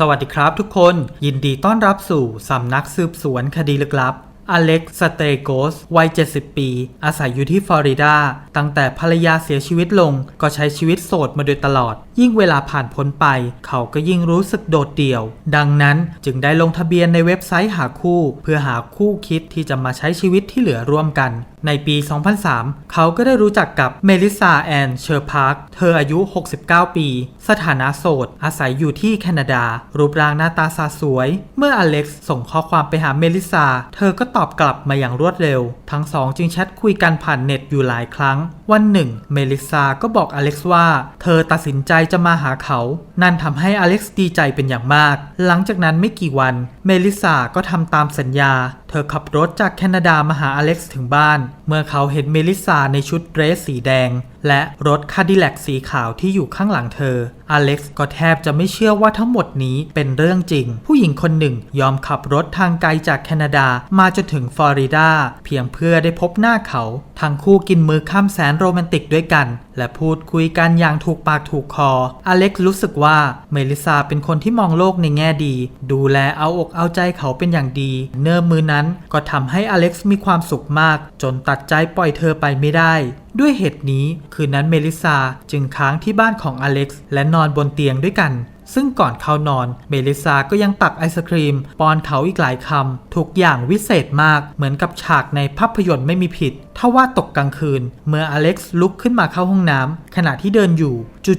สวัสดีครับทุกคน ยินดีต้อนรับสู่สำนักสืบสวนคดีลึกลับ อเล็กซ์สเตโกสวัย 70 ปี อาศัยอยู่ที่ฟลอริดา ตั้งแต่ภรรยาเสียชีวิตลงก็ใช้ชีวิตโสดมาโดยตลอด ยิ่งเวลาผ่านพ้นไป เขาก็ยิ่งรู้สึกโดดเดี่ยว ดังนั้นจึงได้ลงทะเบียนในเว็บไซต์หาคู่ เพื่อหาคู่คิดที่จะมาใช้ชีวิตที่เหลือร่วมกัน ในปี 2003 เขาก็ได้รู้จักกับเมลิซาแอนเชอร์พาร์ค เธออายุ 69 ปี สถานะโสด อาศัยอยู่ที่แคนาดา รูปร่างหน้าตาสาสวย เมื่ออเล็กซ์ส่งข้อความไปหาเมลิซา เธอก็ตอบกลับมาอย่างรวดเร็ว ทั้งสองจึงแชทคุยกันผ่านเน็ตอยู่หลายครั้ง วันหนึ่ง เมลิซาก็บอกอเล็กซ์ว่า เธอตัดสินใจจะมาหาเขา นั่นทำให้อเล็กซ์ดีใจเป็นอย่างมาก หลังจากนั้นไม่กี่วัน เมลิซาก็ทำตามสัญญาเธอขับรถจากแคนาดามาหาอเล็กซ์ถึงบ้าน เมื่อเขาเห็นเมลิซาในชุดเดรสสีแดง และรถคาดิแลกสีขาวที่อยู่ข้างหลังเธอ อเล็กซ์ก็แทบจะไม่เชื่อว่าทั้งหมดนี้เป็นเรื่องจริง ผู้หญิงคนหนึ่งยอมขับรถทางไกลจากแคนาดามาจนถึงฟลอริดาเพียงเพื่อได้พบหน้าเขาทั้งคู่กินมือข้ามแสนโรแมนติกด้วยกัน และพูดคุยกันอย่างถูกปากถูกคอ อเล็กซ์รู้สึกว่าเมลิซาเป็นคนที่มองโลกในแง่ดี ดูแลเอาอกเอาใจเขาเป็นอย่างดี เนื่อมือนั้น ก็ทำให้อเล็กซ์มีความสุขมาก จนตัดใจปล่อยเธอไปไม่ได้ ด้วยเหตุนี้คืนนั้นเมลิซาจึงค้างที่บ้านของอเล็กซ์และนอนบนเตียงด้วยกัน ซึ่งก่อนเข้านอน เมลิซาก็ยังตักไอศครีมป้อนเขาอีกหลายคำทุกอย่างวิเศษมากเหมือนกับฉากในภาพยนตร์ไม่มีผิดทว่าตกกลางคืน เมื่ออเล็กซ์ลุกขึ้นมาเข้าห้องน้ำขณะที่เดินอยู่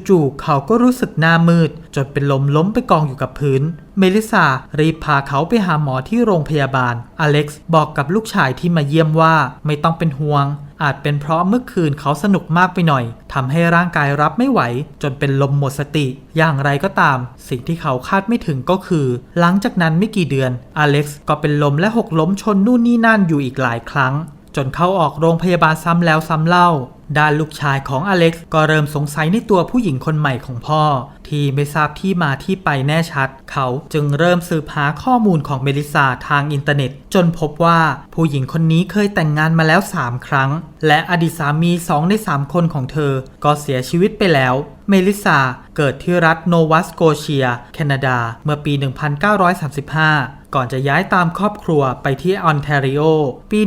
จู่ๆเขาก็รู้สึกหน้ามืด จนเป็นลมล้มไปกองอยู่กับพื้น เมลิซารีบพาเขาไปหาหมอที่โรงพยาบาล อเล็กซ์บอกกับลูกชายที่มาเยี่ยมว่าไม่ต้องเป็นห่วง อาจเป็นเพราะเมื่อคืนเขาสนุกมากไปหน่อยทำให้ร่างกายรับไม่ไหว จนเป็นลมหมดสติ อย่างไรก็ตาม สิ่งที่เขาคาดไม่ถึงก็คือ หลังจากนั้นไม่กี่เดือน อเล็กซ์ก็เป็นลมและหกล้มชนนู่นนี่นั่นอยู่อีกหลายครั้ง จนเข้าออกโรงพยาบาลซ้ำแล้วซ้ำเล่า ด้านลูกชายของอเล็กซ์ก็เริ่มสงสัยในตัวผู้หญิงคนใหม่ของพ่อ ที่ไม่ทราบที่มาที่ไปแน่ชัด เขาจึงเริ่มสืบหาข้อมูลของเมลิซาทางอินเทอร์เน็ต จนพบว่าผู้หญิงคนนี้เคยแต่งงานมาแล้ว 3 ครั้ง และอดีตสามี 2 ใน 3 คนของเธอ ก็เสียชีวิตไปแล้ว เมลิซาเกิดที่รัฐโนวาสโกเชีย แคนาดา เมื่อปี 1935 ก่อนจะย้ายตามครอบครัวไปที่ออนแทรีโอปี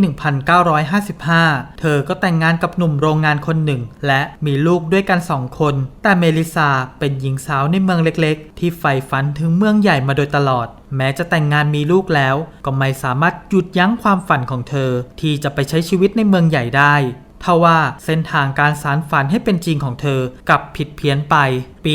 1955 เธอก็แต่งงานกับหนุ่มโรงงานคนหนึ่ง และมีลูกด้วยกันสองคน แต่เมลิซาเป็นหญิงสาวในเมืองเล็กๆ ที่ใฝ่ฝันถึงเมืองใหญ่มาโดยตลอด แม้จะแต่งงานมีลูกแล้ว ก็ไม่สามารถหยุดยั้งความฝันของเธอ ที่จะไปใช้ชีวิตในเมืองใหญ่ได้ทว่าเส้นทางการสารฝันให้เป็นจริงของเธอกลับผิดเพี้ยนไปปี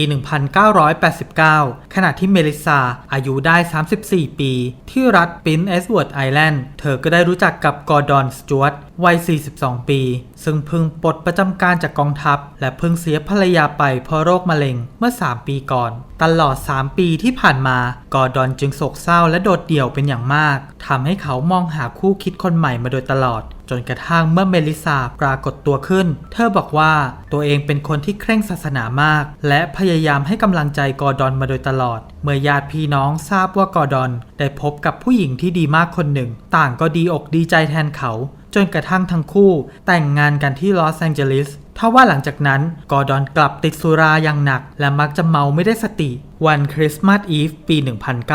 1989 ขณะที่เมลิซาอายุได้ 34 ปี ที่รัฐปินเอสเวิร์ดไอแลนด์ เธอก็ได้รู้จักกับกอร์ดอนสจวตวัย 42 ปี ซึ่งเพิ่งปลดประจำการจากกองทัพ และเพิ่งเสียภรรยาไปเพราะโรคมะเร็งเมื่อ 3 ปีก่อน ตลอด 3 ปีที่ผ่านมา กอร์ดอนจึงโศกเศร้าและโดดเดี่ยวเป็นอย่างมาก ทำให้เขามองหาคู่คิดคนใหม่มาโดยตลอด จนกระทั่งเมื่อเมลิซาปรากฏตัวขึ้น เธอบอกว่าตัวเองเป็นคนที่เคร่งศาสนามาก และพยายามให้กำลังใจกอร์ดอนมาโดยตลอด เมื่อญาติพี่น้องทราบว่ากอร์ดอนได้พบกับผู้หญิงที่ดีมากคนหนึ่ง ต่างก็ดีอกดีใจแทนเขา จนกระทั่งทั้งคู่แต่งงานกันที่ลอสแองเจลิสทว่าหลังจากนั้นกอร์ดอนกลับติดสุราอย่างหนัก และมักจะเมาไม่ได้สติ วันคริสต์มาสอีฟปี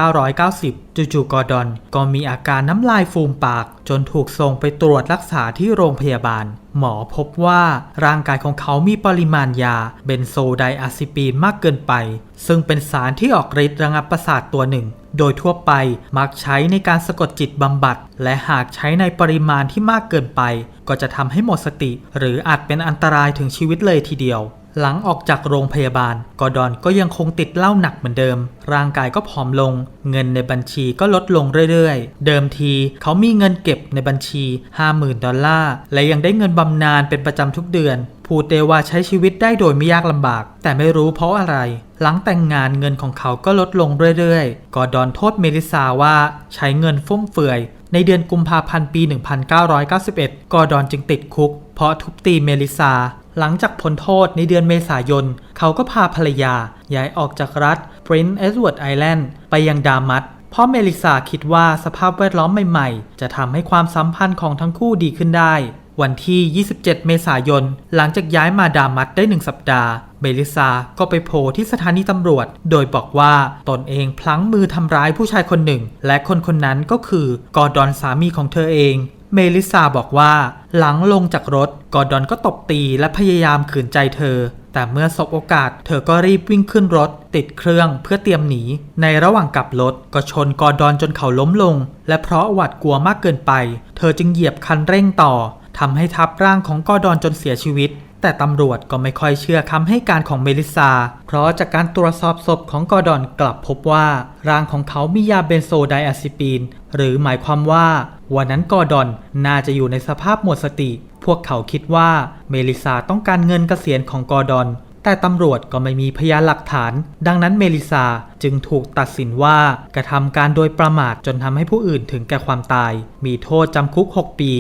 1990 จู่ๆกอร์ดอนก็มีอาการน้ำลายฟูมปาก จนถูกส่งไปตรวจรักษาที่โรงพยาบาล หมอพบว่าร่างกายของเขามีปริมาณยาเบนโซไดอะซิปีนมากเกินไป ซึ่งเป็นสารที่ออกฤทธิ์ระงับประสาทตัวหนึ่ง โดยทั่วไปมักใช้ในการสะกดจิตบำบัด และหากใช้ในปริมาณที่มากเกินไป ก็จะทำให้หมดสติ หรืออาจเป็นอันตรายถึงชีวิตเลยทีเดียว หลังออกจากโรงพยาบาล กอดอนก็ยังคงติดเหล้าหนักเหมือนเดิม ร่างกายก็ผอมลง เงินในบัญชีก็ลดลงเรื่อยๆ เดิมทีเขามีเงินเก็บในบัญชี 50,000 ดอลลาร์ และยังได้เงินบำนาญเป็นประจำทุกเดือน พูดได้ว่าใช้ชีวิตได้โดยไม่ยากลำบาก แต่ไม่รู้เพราะอะไร หลังแต่งงานเงินของเขาก็ลดลงเรื่อยๆ กอดอนโทษเมลิซาว่าใช้เงินฟุ่มเฟือยในเดือนกุมภาพันธ์ปี 1991 กอร์ดอนจึงติดคุก เพราะทุบตีเมลิซา หลังจากพ้นโทษในเดือนเมษายน เขาก็พาภรรยา ย้ายออกจากรัฐ Prince Edward Island ไปยังดามัสเพราะเมลิซาคิดว่าสภาพแวดล้อมใหม่ๆ จะทำให้ความสัมพันธ์ของทั้งคู่ดีขึ้นได้ววันที่ 27 เมษายน หลังจากย้ายมาดามัสได้หนึ่งสัปดาห์ เมลิซาก็ไปโผล่ที่สถานีตำรวจ โดยบอกว่าตนเองพลั้งมือทำร้ายผู้ชายคนหนึ่ง และคนคนนั้นก็คือกอร์ดอนสามีของเธอเอง เมลิซาบอกว่า หลังลงจากรถกอร์ดอนก็ตบตีและพยายามขืนใจเธอ แต่เมื่อสบโอกาส เธอก็รีบวิ่งขึ้นรถ ติดเครื่องเพื่อเตรียมหนี ในระหว่างกลับรถก็ชนกอร์ดอนจนเขาล้มลง และเพราะหวาดกลัวมากเกินไป เธอจึงเหยียบคันเร่งต่อทำให้ทับร่างของกอร์ดอนจนเสียชีวิต แต่ตำรวจก็ไม่ค่อยเชื่อคำให้การของเมลิซา เพราะจากการตรวจสอบศพของกอร์ดอนกลับพบว่า ร่างของเขามียาเบนโซไดอะซิปีน หรือหมายความว่า วันนั้นกอร์ดอนน่าจะอยู่ในสภาพหมดสติ พวกเขาคิดว่าเมลิซาต้องการเงินเกษียณของกอร์ดอน แต่ตำรวจก็ไม่มีพยานหลักฐาน ดังนั้นเมลิซาจึงถูกตัดสินว่ากระทำการโดยประมาทจนทำให้ผู้อื่นถึงแก่ความตาย มีโทษจำคุก 6 ปี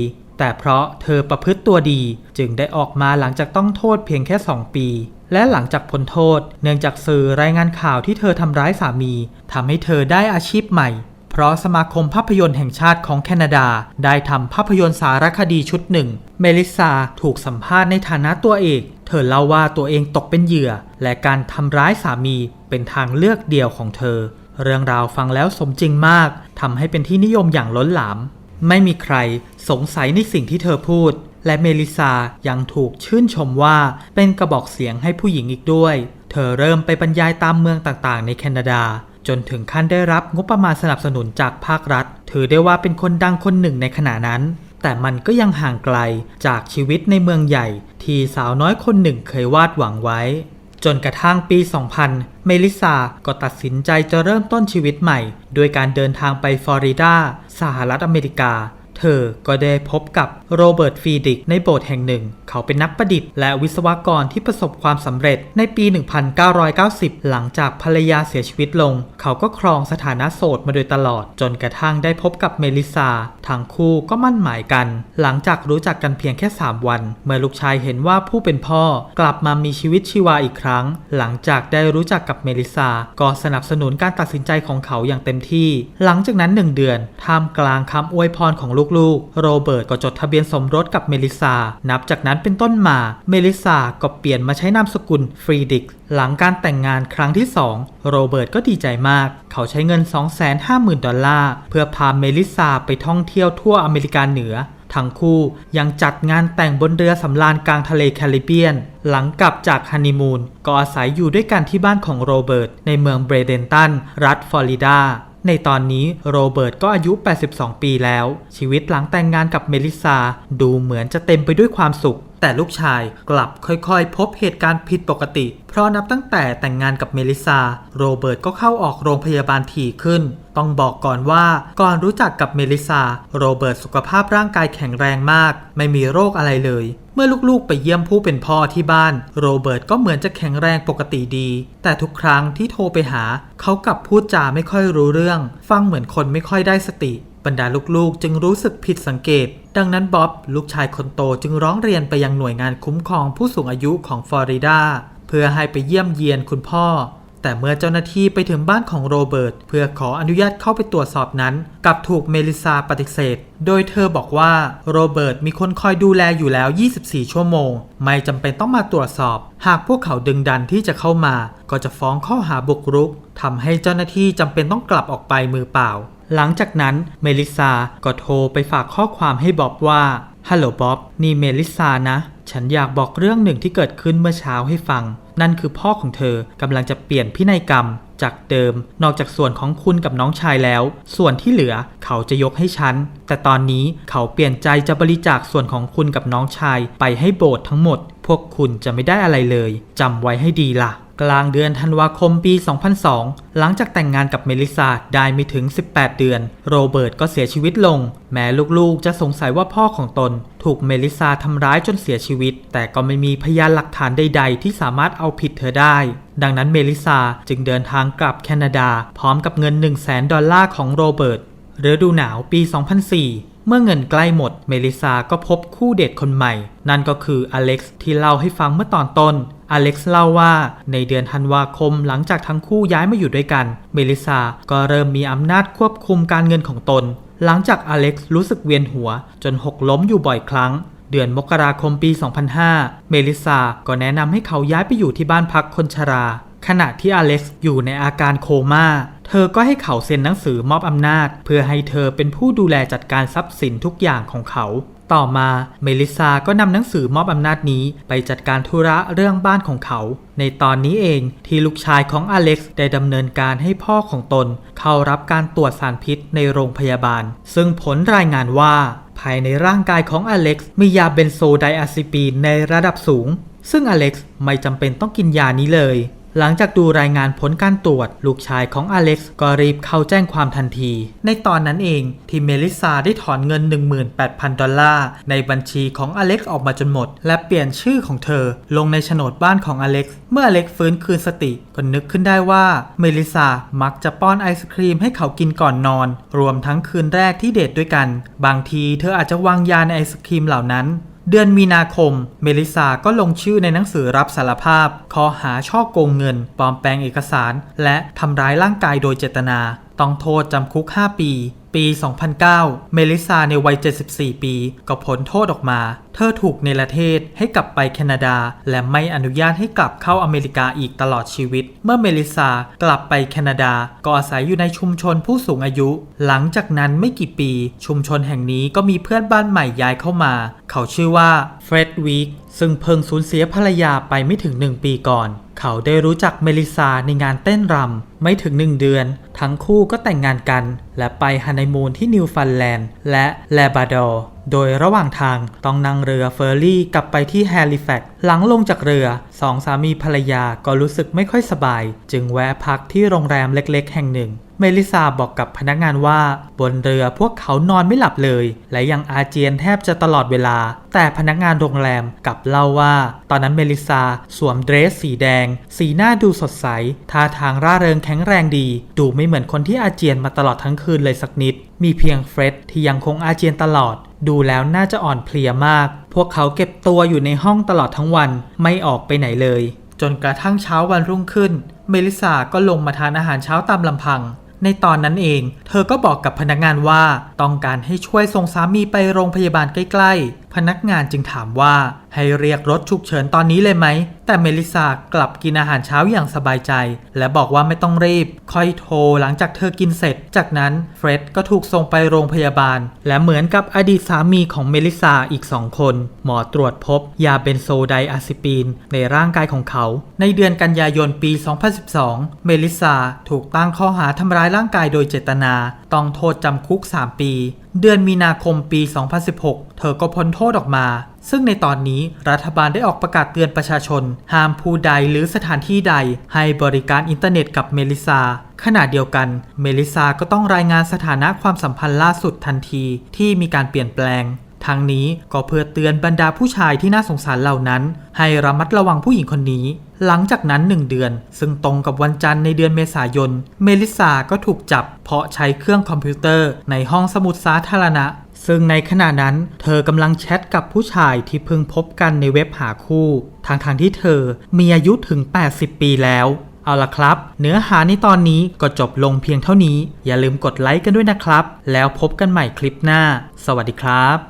แต่เพราะเธอประพฤติตัวดีจึงได้ออกมาหลังจากต้องโทษเพียงแค่ 2 ปี และหลังจากพ้นโทษ เนื่องจากสื่อรายงานข่าวที่เธอทำร้ายสามีทำให้เธอได้อาชีพใหม่ เพราะสมาคมภาพยนตร์แห่งชาติของแคนาดา ได้ทำภาพยนตร์สารคดีชุดหนึ่ง เมลิซาถูกสัมภาษณ์ในฐานะตัวเอกเธอเล่าว่าตัวเองตกเป็นเหยื่อ และการทำร้ายสามีเป็นทางเลือกเดียวของเธอ เรื่องราวฟังแล้วสมจริงมากทำให้เป็นที่นิยมอย่างล้นหลาม ไม่มีใครสงสัยในสิ่งที่เธอพูด และเมลิซายังถูกชื่นชมว่าเป็นกระบอกเสียงให้ผู้หญิงอีกด้วย เธอเริ่มไปบรรยายตามเมืองต่างๆ ในแคนาดา จนถึงขั้นได้รับงบประมาณสนับสนุนจากภาครัฐ ถือได้ว่าเป็นคนดังคนหนึ่งในขณะนั้น แต่มันก็ยังห่างไกลจากชีวิตในเมืองใหญ่ ที่สาวน้อยคนหนึ่งเคยวาดหวังไว้ จนกระทั่งปี 2000 เมลิซาก็ตัดสินใจจะเริ่มต้นชีวิตใหม่ โดยการเดินทางไปฟลอริดา สหรัฐอเมริกา เธอก็ได้พบกับโรเบิร์ตฟีดิกในโบสถ์แห่งหนึ่ง เขาเป็นนักประดิษฐ์และวิศวกรที่ประสบความสำเร็จในปี 1990 หลังจากภรรยาเสียชีวิตลง เขาก็ครองสถานะโสดมาโดยตลอด จนกระทั่งได้พบกับเมลิซาทั้งคู่ก็มั่นหมายกัน หลังจากรู้จักกันเพียงแค่ 3 วัน เมื่อลูกชายเห็นว่าผู้เป็นพ่อกลับมามีชีวิตชีวาอีกครั้ง หลังจากได้รู้จักกับเมลิซาก็สนับสนุนการตัดสินใจของเขาอย่างเต็มที่ หลังจากนั้นหนึ่งเดือนท่ามกลางคำอวยพรของลูกลูกๆ โรเบิร์ตก็จดทะเบียนสมรสกับเมลิซา นับจากนั้นเป็นต้นมา เมลิซาก็เปลี่ยนมาใช้นามสกุลฟรีดิก หลังการแต่งงานครั้งที่ 2 โรเบิร์ตก็ดีใจมาก เขาใช้เงิน 250,000 ดอลลาร์ เพื่อพาเมลิซาไปท่องเที่ยวทั่วอเมริกาเหนือทั้งคู่ยังจัดงานแต่งบนเรือสำราญกลางทะเลแคริบเบียน หลังกลับจากฮันนีมูนก็อาศัยอยู่ด้วยกันที่บ้านของโรเบิร์ตในเมืองเบรเดนตัน รัฐฟลอริดา ในตอนนี้โรเบิร์ตก็อายุ 82 ปีแล้ว ชีวิตหลังแต่งงานกับเมลิซา ดูเหมือนจะเต็มไปด้วยความสุข แต่ลูกชายกลับค่อยๆ พบเหตุการณ์ผิดปกติ เพราะนับตั้งแต่แต่งงานกับเมลิซา โรเบิร์ตก็เข้าออกโรงพยาบาลถี่ขึ้น ต้องบอกก่อนว่าก่อนรู้จักกับเมลิซา โรเบิร์ตสุขภาพร่างกายแข็งแรงมาก ไม่มีโรคอะไรเลย เมื่อลูกๆไปเยี่ยมผู้เป็นพ่อที่บ้าน โรเบิร์ตก็เหมือนจะแข็งแรงปกติดี แต่ทุกครั้งที่โทรไปหา เขากลับพูดจาไม่ค่อยรู้เรื่อง ฟังเหมือนคนไม่ค่อยได้สติ บรรดาลูกๆ จึงรู้สึกผิดสังเกต ดังนั้นบ๊อบลูกชายคนโตจึงร้องเรียนไปยังหน่วยงานคุ้มครองผู้สูงอายุของฟลอริดาเพื่อให้ไปเยี่ยมเยียนคุณพ่อ แต่เมื่อเจ้าหน้าที่ไปถึงบ้านของโรเบิร์ตเพื่อขออนุญาตเข้าไปตรวจสอบนั้นกลับถูกเมลิซาปฏิเสธ โดยเธอบอกว่าโรเบิร์ตมีคนคอยดูแลอยู่แล้ว 24 ชั่วโมง ไม่จำเป็นต้องมาตรวจสอบ หากพวกเขาดึงดันที่จะเข้ามา ก็จะฟ้องข้อหาบุกรุกทำให้เจ้าหน้าที่จำเป็นต้องกลับออกไปมือเปล่า หลังจากนั้นเมลิซาก็โทรไปฝากข้อความให้บ๊อบว่าฮัลโหลบ๊อบนี่เมลิซานะ ฉันอยากบอกเรื่องหนึ่งที่เกิดขึ้นเมื่อเช้าให้ฟัง นั่นคือพ่อของเธอกำลังจะเปลี่ยนพินัยกรรม จากเดิม นอกจากส่วนของคุณกับน้องชายแล้ว ส่วนที่เหลือเขาจะยกให้ฉัน แต่ตอนนี้เขาเปลี่ยนใจจะบริจาคส่วนของคุณกับน้องชายไปให้โบสถ์ทั้งหมด พวกคุณจะไม่ได้อะไรเลยจำไว้ให้ดีล่ะ กลางเดือนธันวาคมปี 2002 หลังจากแต่งงานกับเมลิซาได้ไม่ถึง 18 เดือน โรเบิร์ตก็เสียชีวิตลง แม้ลูกๆ จะสงสัยว่าพ่อของตน ถูกเมลิซาทำร้ายจนเสียชีวิต แต่ก็ไม่มีพยานหลักฐานใดๆ ที่สามารถเอาผิดเธอได้ ดังนั้นเมลิซาจึงเดินทางกลับแคนาดา พร้อมกับเงิน 1 0 0 0 0แดอลลาร์ของโรเบิร์ตฤดูหนาวปี 2004เมื่อเงินใกล้หมด เมลิซาก็พบคู่เดทคนใหม่ นั่นก็คืออเล็กซ์ที่เล่าให้ฟังเมื่อตอนต้น อเล็กซ์เล่าว่าในเดือนธันวาคมหลังจากทั้งคู่ย้ายมาอยู่ด้วยกัน เมลิซาก็เริ่มมีอำนาจควบคุมการเงินของตน หลังจากอเล็กซ์รู้สึกเวียนหัว จนหกล้มอยู่บ่อยครั้ง เดือนมกราคมปี 2005 เมลิซาก็แนะนำให้เขาย้ายไปอยู่ที่บ้านพักคนชรา ขณะที่อเล็กซ์อยู่ในอาการโคม่าเธอก็ให้เขาเซ็นหนังสือมอบอำนาจ เพื่อให้เธอเป็นผู้ดูแลจัดการทรัพย์สินทุกอย่างของเขา ต่อมาเมลิซาก็นำหนังสือมอบอำนาจนี้ไปจัดการธุระเรื่องบ้านของเขา ในตอนนี้เองที่ลูกชายของอเล็กซ์ได้ดำเนินการให้พ่อของตน เข้ารับการตรวจสารพิษในโรงพยาบาล ซึ่งผลรายงานว่า ภายในร่างกายของอเล็กซ์มียาเบนโซไดอะซิปีนในระดับสูง ซึ่งอเล็กซ์ไม่จำเป็นต้องกินยานี้เลย หลังจากดูรายงานผลการตรวจ ลูกชายของอเล็กซ์ก็รีบเข้าแจ้งความทันที ในตอนนั้นเองที่เมลิซาได้ถอนเงิน 18,000 ดอลลาร์ ในบัญชีของอเล็กซ์ออกมาจนหมด และเปลี่ยนชื่อของเธอ ลงในโฉนดบ้านของอเล็กซ์เมื่ออเล็กซ์ฟื้นคืนสติก็นึกขึ้นได้ว่าเมลิซามักจะป้อนไอศครีมให้เขากินก่อนนอน รวมทั้งคืนแรกที่เดทด้วยกัน บางทีเธออาจจะวางยาในไอศครีมเหล่านั้น เดือนมีนาคม เมลิซาก็ลงชื่อในหนังสือรับสารภาพ ข้อหาช่อโกงเงิน ปลอมแปลงเอกสาร และทำร้ายร่างกายโดยเจตนา ต้องโทษจำคุก 5 ปี ปี 2009 เมลิซาในวัย 74 ปี ก็พ้นโทษออกมา เธอถูกเนรเทศให้กลับไปแคนาดา และไม่อนุญาตให้กลับเข้าอเมริกาอีกตลอดชีวิต เมื่อเมลิซากลับไปแคนาดา ก็อาศัยอยู่ในชุมชนผู้สูงอายุ หลังจากนั้นไม่กี่ปี ชุมชนแห่งนี้ก็มีเพื่อนบ้านใหม่ย้ายเข้ามา เขาชื่อว่าเฟร็ดวีกซึ่งเพิ่งสูญเสียภรรยาไปไม่ถึงหนึ่งปีก่อน เขาได้รู้จักเมลิซาในงานเต้นรำไม่ถึงหนึ่งเดือน ทั้งคู่ก็แต่งงานกัน และไปฮันนีมูนที่นิวฟันแลนด์และแลบราดอร์โดยระหว่างทางต้องนั่งเรือเฟอร์รี่กลับไปที่แฮลิแฟกหลังลงจากเรือสองสามีภรรยาก็รู้สึกไม่ค่อยสบาย จึงแวะพักที่โรงแรมเล็กๆ แห่งหนึ่ง เมลิซาบอกกับพนักงานว่า บนเรือพวกเขานอนไม่หลับเลย และยังอาเจียนแทบจะตลอดเวลา แต่พนักงานโรงแรมกลับเล่าว่า ตอนนั้นเมลิซาสวมเดรสสีแดง สีหน้าดูสดใส ท่าทางร่าเริงแข็งแรงดี ดูไม่เหมือนคนที่อาเจียนมาตลอดทั้งคืนเลยสักนิด มีเพียงเฟร็ดที่ยังคงอาเจียนตลอด ดูแล้วน่าจะอ่อนเพลียมาก พวกเขาเก็บตัวอยู่ในห้องตลอดทั้งวัน ไม่ออกไปไหนเลย จนกระทั่งเช้าวันรุ่งขึ้น เมลิซาก็ลงมาทานอาหารเช้าตามลำพัง ในตอนนั้นเอง เธอก็บอกกับพนักงานว่าต้องการให้ช่วยส่งสามีไปโรงพยาบาลใกล้ๆพนักงานจึงถามว่าให้เรียกรถฉุกเฉินตอนนี้เลยไหม แต่เมลิซากลับกินอาหารเช้าอย่างสบายใจ และบอกว่าไม่ต้องรีบ ค่อยโทรหลังจากเธอกินเสร็จ จากนั้นเฟร็ดก็ถูกส่งไปโรงพยาบาล และเหมือนกับอดีตสามีของเมลิซาอีกสองคน หมอตรวจพบยาเบนโซไดอะซิปีน ในร่างกายของเขา ในเดือนกันยายนปี 2012 เมลิซาถูกตั้งข้อหาทำร้ายร่างกายโดยเจตนา ต้องโทษจำคุก 3 ปีเดือนมีนาคมปี 2016 เธอก็พ้นโทษออกมา ซึ่งในตอนนี้รัฐบาลได้ออกประกาศเตือนประชาชน ห้ามผู้ใดหรือสถานที่ใด ให้บริการอินเทอร์เน็ตกับเมลิซาขณะเดียวกัน เมลิซาก็ต้องรายงานสถานะความสัมพันธ์ล่าสุดทันทีที่มีการเปลี่ยนแปลงทั้งนี้ก็เพื่อเตือนบรรดาผู้ชายที่น่าสงสารเหล่านั้น ให้ระมัดระวังผู้หญิงคนนี้ หลังจากนั้นหนึ่งเดือน ซึ่งตรงกับวันจันทร์ในเดือนเมษายน เมลิซาก็ถูกจับ เพราะใช้เครื่องคอมพิวเตอร์ในห้องสมุดสาธารณะ ซึ่งในขณะนั้น เธอกำลังแชทกับผู้ชายที่เพิ่งพบกันในเว็บหาคู่ทางทางที่เธอมีอายุถึง 80 ปีแล้วเอาล่ะครับ เนื้อหาในตอนนี้ก็จบลงเพียงเท่านี้ อย่าลืมกดไลค์กันด้วยนะครับ แล้วพบกันใหม่คลิปหน้า สวัสดีครับ